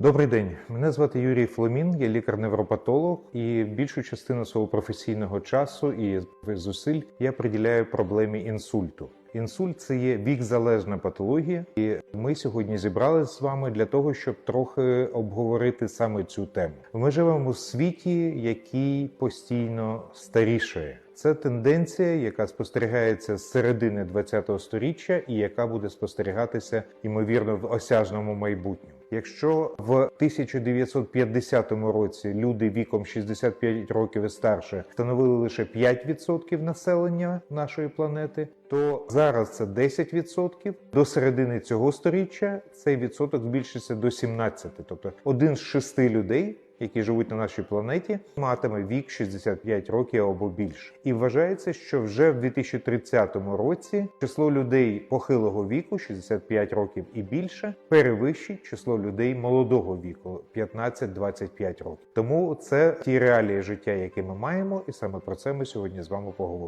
Добрий день, мене звати Юрій Фломін, я лікар-невропатолог, і більшу частину свого професійного часу і зусиль я приділяю проблемі інсульту. Інсульт це є вік-залежна патологія, і ми сьогодні зібралися з вами для того, щоб трохи обговорити саме цю тему. Ми живемо у світі, який постійно старішає. Це тенденція, яка спостерігається з середини ХХ століття і яка буде спостерігатися ймовірно в осяжному майбутньому. Якщо в 1950 році люди віком 65 років і старше становили лише 5% населення нашої планети, то зараз це 10%. До середини цього сторіччя цей відсоток збільшиться до 17%. Тобто один з шести людей які живуть на нашій планеті, матиме вік 65 років або більше. І вважається, що вже в 2030 році число людей похилого віку 65 років і більше перевищить число людей молодого віку 15-25 років. Тому це ті реалії життя, які ми маємо, і саме про це ми сьогодні з вами поговоримо.